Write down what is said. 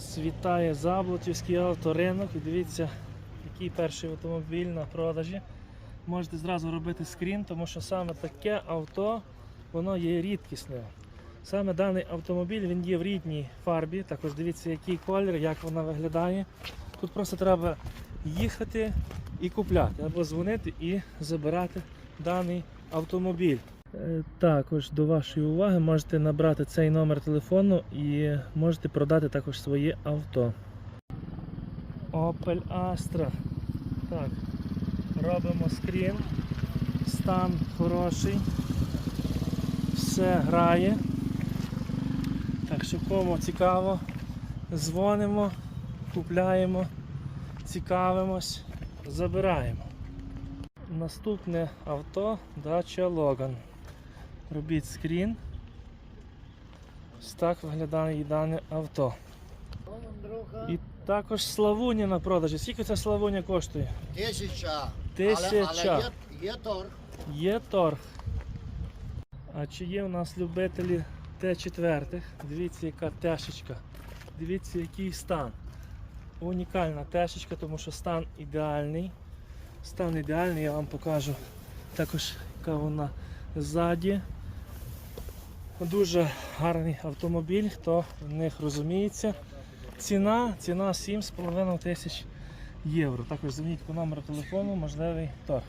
Вас вітає Заблотівський авторинок. І дивіться, який перший автомобіль на продажі. Можете зразу робити скрін, тому що саме таке авто воно є рідкісним. Саме даний автомобіль він є в рідній фарбі. Також дивіться, який колір, як вона виглядає. Тут просто треба їхати і купляти, або дзвонити і забирати даний автомобіль. Е, Також до вашої уваги можете набрати цей номер телефону і можете продати також своє авто. Opel Astra. Так, робимо скрін. Стан хороший. Все грає. Так що кому цікаво, дзвонимо, купляємо, цікавимось, забираємо. Наступне авто Dacia Logan. Робіть скрін. Ось так виглядає дане авто. І також Славуня на продажі. Скільки ця Славуня коштує? Тисяча. Тисяча. Але, але є, є торг. Є торг. А чи є у нас любителі Т4? Дивіться, яка тешечка. Дивіться, який стан. Унікальна тешечка, тому що стан ідеальний. Стан ідеальний, я вам покажу також, яка вона ззаді. Дуже гарний автомобіль, хто в них розуміється. Ціна, ціна 7,5 тисяч євро. Також дзвоніть по номеру телефону, можливий торг.